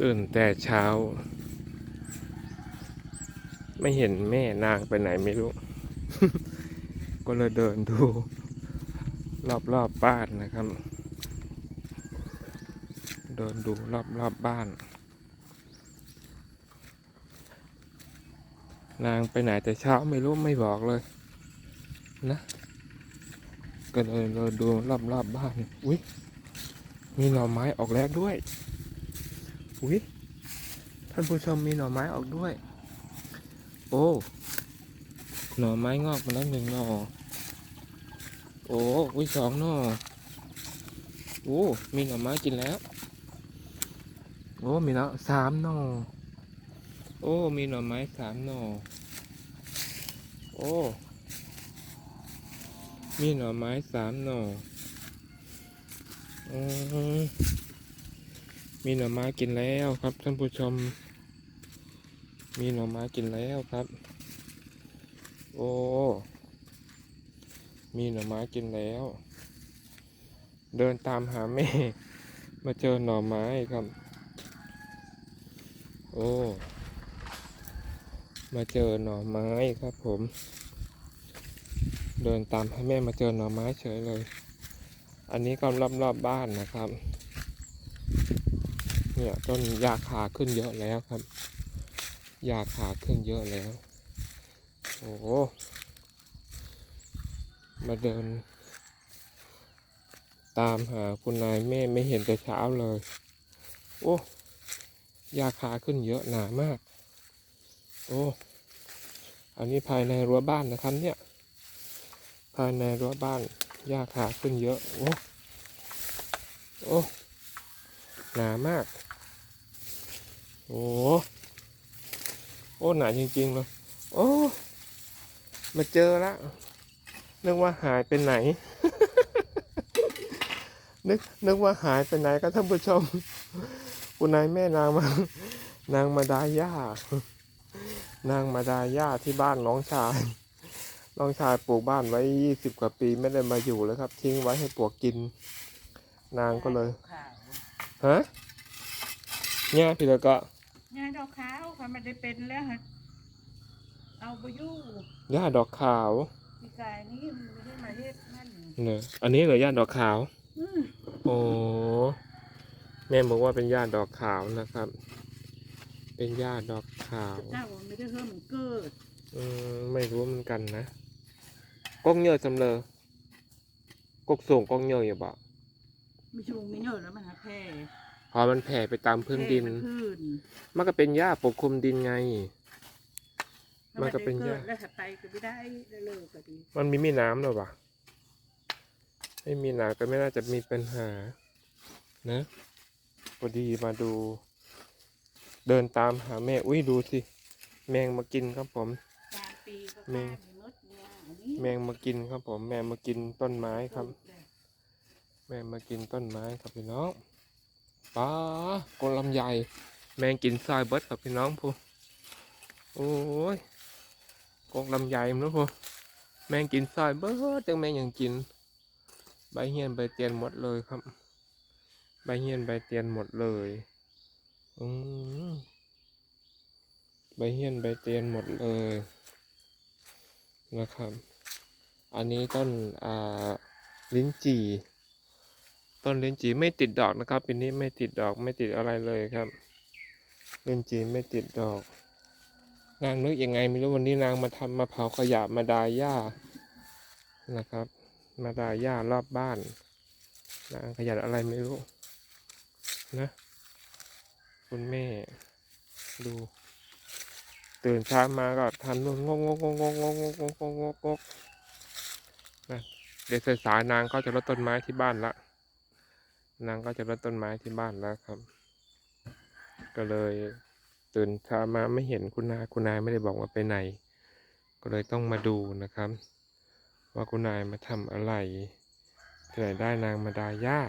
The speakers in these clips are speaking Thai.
ตื่นแต่เช้า ไม่เห็นแม่นางไปไหนไม่รู้ ก็เลยเดินดู รอบๆบบ้านนะครับ เดินดูรอบๆบบ้าน นางไปไหนแต่เช้าไม่รู้ไม่บอกเลย นะก็เลยเดินดูรอบๆบบ้าน อุ้ยมีหน่อไม้ออกแล้วด้วย อุ้ยท่านผู้ชมมีหน่อไม้ออกด้วย โอ้ หน่อไม้งอกมาแล้วหนึ่งหน่อ โอ้อุ้ยสองหน่อ โอ้ มีหน่อไม้กินแล้ว โอ้ มีแล้วสามหน่อ โอ้ มีหน่อไม้สามหน่อ โอ้ มีหน่อไม้สามหน่อ อืม มีหน่อไม้กินแล้วครับ ท่านผู้ชม มีหน่อไม้กินแล้วครับ โอ้ มีหน่อไม้กินแล้ว เดินตามหาแม่ มาเจอหน่อไม้ครับ โอ้ มาเจอหน่อไม้ครับผม เดินตามให้แม่มาเจอหน่อไม้เฉยเลย อันนี้ก็รอบรอบๆบ้านนะครับ เนี่ยต้นยาขาขึ้นเยอะแล้วครับ ยาขาขึ้นเยอะแล้ว โอ้มาเดิน ตามหาคุณนายแม่ไม่เห็นแต่เช้าเลย โอ้ยาขาขึ้นเยอะหนามาก โอ้อันนี้ภายในรั้วบ้านนะครับเนี่ย ภายในรั้วบ้านหญ้าคาขึ้นเยอะ โอ้โอ้หนามาก โอ้โอ้หนาจริงๆเลยโอ้มาเจอแล้วนึกว่าหายไปไหน นึกนึกว่าหายไปไหนก็ท่านผู้ชมคุณนายแม่นางมานางมาดาย่านางมาดาย่าที่บ้านน้องชาย น้องชายปลูกบ้านไว้ยี่สิบกว่าปีไม่ได้มาอยู่แล้วครับ ทิ้งไว้ให้ปลวกกิน นางก็เลยขาวฮะเนี่ยพี่แล้วก็ งานดอกขาวค่ะมันได้เป็นแล้วฮะเอาไปยู่ย่าดอกขาวพี่กายนี่มันไม่ได้มาเฮ็ดนั่นเนี่ยอันนี้เหรอย่าดอกขาว อืมโอ้แม่บอกว่าเป็นย่าดอกขาวนะครับ เป็นย่าดอกขาว ถ้าว่าไม่ได้เพิ่มมันเกิดอืมไม่รู้เหมือนกันนะ กงเยอะจำเลยกกสูงกงเยอะอยู่บ่ไม่ชูไม่เยอะแล้วมันหาแพร่ พอมันแผ่ไปตามพื้นดินแพร่มัพื้นมันก็เป็นหญ้าปกคลุมดินไงแล้วมันก็เป็นได้หญ้า แล้วถ้าไปก็ไม่ได้ได้เลยก็ดีมันมีแม่น้ำหรอวะไม่มีน้ำก็ไม่น่าจะมีปัญหา นะพอดีมาดู เดินตามหาแม่อุ้ยดูสิแมงมากินครับผม กลางปีก็แม่กลางมดเนี่ยอันนี้แมงมากินครับผม แมงมากินต้นไม้ครับ แมงมากินต้นไม้ครับพี่น้อง ป้ากลลำใหญ่แมงกินซอยเบิร์ดครับพี่น้องพูโอ้ยกงลำใหญ่มั้งนะพูแมงกินซอยเบิร์ดจังแมงยังกิน ใบเฮียนใบเตียนหมดเลยครับ ใบเฮียนใบเตียนหมดเลยอืมใบเฮียนใบเตียนหมดเลยนะครับ อันนี้ต้นอ่าลิ้นจี่ ต้นลิ้นจี่ไม่ติดดอกนะครับปีนี้ไม่ติดดอกไม่ติดอะไรเลยครับลิ้นจี่ไม่ติดดอก นางนึกยังไงไม่รู้วันนี้นางมาทำมาเผาขยะมาดายหญ้านะครับ มาดายหญ้ารอบบ้าน นางขยันอะไรไม่รู้นะคุณแม่ดู ตื่นเช้ามาก็ทำนู่นงกงกงกงกงกงกงกงกงกนะเดี๋ยวสายนางก็จะรดต้นไม้ที่บ้านละ นางก็จะรดต้นไม้ที่บ้านแล้วครับ ก็เลยตื่นเช้ามาไม่เห็นคุณนายคุณนายไม่ได้บอกว่าไปไหน ก็เลยต้องมาดูนะครับ ว่าคุณนายมาทำอะไรที่ไหนได้นางมาดาย่า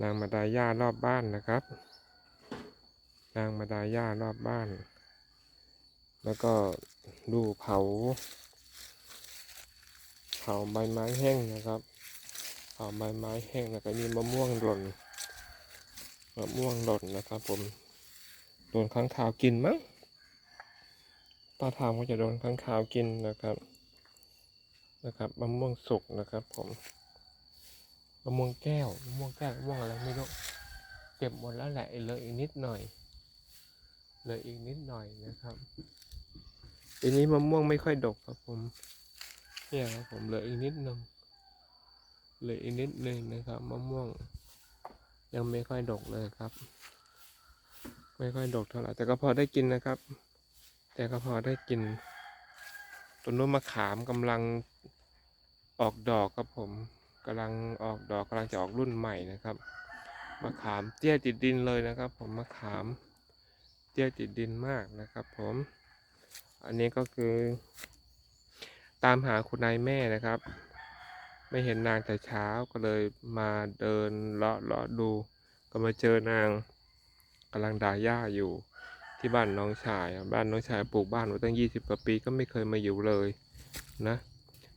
นางมาดาย่ารอบบ้านนะครับ นางมาดาย่ารอบบ้าน แล้วก็ดูเผา เผาใบไม้แห้งนะครับ เผาไม้แห้งแล้วก็มีมะม่วงหล่นมะม่วงหล่นนะครับ ผมโดนค้างคาวกินมั้งป้าทามก็จะโดนค้างคาวกินนะครับ นะครับมะม่วงสุกนะครับ ผมมะม่วงแก้วมะม่วงแก้วมะม่วงอะไรไม่รู้เก็บหมดแล้วแหละเหลืออีกนิดหน่อยเหลืออีกนิดหน่อยนะครับทีนี้มะม่วงไม่ค่อยดกครับผมเนี่ยครับผมเหลืออีกนิดหนึง เหลืออีกนิดหนึงนะครับมะม่วง ยังไม่ค่อยดกเลยครับ ไม่ค่อยดกเท่าไหร่แต่ก็พอได้กินนะครับ แต่ก็พอได้กินต้นนู้นมะขามกำลังออกดอกครับผมกำลังออกดอกกำลังจะออกรุ่นใหม่นะครับมะขามเตี้ยติดดินเลยนะครับ ผมมะขามเตี้ยติดดินมากนะครับ ผม อันนี้ก็คือ ตามหาคุณนายแม่นะครับ ไม่เห็นนางแต่เช้าก็เลยมาเดินเลาะเลาะดู ก็มาเจอนางกำลังด่าหญ้าอยู่ที่บ้านน้องชาย บ้านน้องชายปลูกบ้านมาตั้งยี่สิบกว่าปีก็ไม่เคยมาอยู่เลยนะ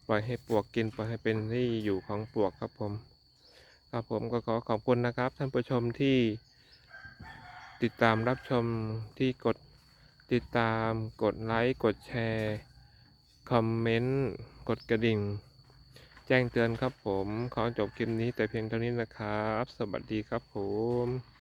ปล่อยให้ปลวกกินปล่อยให้เป็นที่อยู่ของปลวกครับผม ครับผมก็ขอขอบคุณนะครับ ท่านผู้ชมที่ติดตามรับชมที่กดติดตามกดไลค์ กดแชร์ คอมเมนต์ กดกระดิ่ง แจ้งเตือนครับผม ขอจบคลิปนี้แต่เพียงเท่านี้นะครับ สวัสดีครับผม